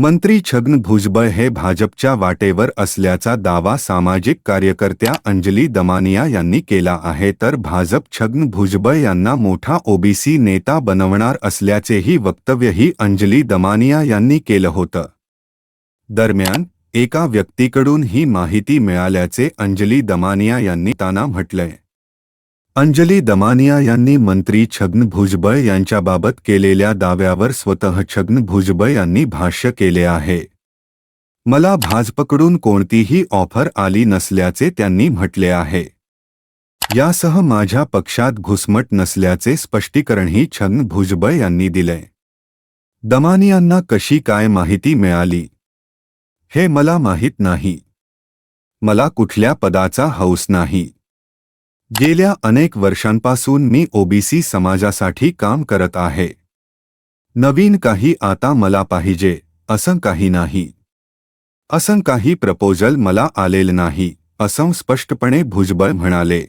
मंत्री छगन भुजबळ हे भाजपच्या वाटेवर असल्याचा दावा सामाजिक कार्यकर्त्या अंजली दमानिया यांनी केला आहे तर भाजप छगन भुजबळ यांना मोठा ओबीसी नेता बनवणार असल्याचेही वक्तव्यही अंजली दमानिया यांनी केलं होतं. दरम्यान एका व्यक्तीकडून ही माहिती मिळाल्याचे अंजली दमानिया यांनी ताना म्हटलंय. अंजली दमानिया यांनी मंत्री छगन भुजबळ यांच्याबाबत केलेल्या दाव्यावर स्वतः छगन भुजबळ यांनी भाष्य केले आहे. मला भाजपकडून कोणतीही ऑफर आली नसल्याचे त्यांनी म्हटले आहे. यासह माझ्या पक्षात घुसमट नसल्याचे स्पष्टीकरणही छगन भुजबळ यांनी दिले. दमानियांना कशी काय माहिती मिळाली? हे मला माहीत नाही. मला कुठल्या पदाचा हौस नाही. गेल्या अनेक वर्षांपासून मी ओबीसी समाजासाठी काम करत आहे. नवीन काही आता मला पाहिजे, असं काही नाही. असं काही प्रपोजल मला आलेलं नाही, असं स्पष्टपणे भुजबळ म्हणाले.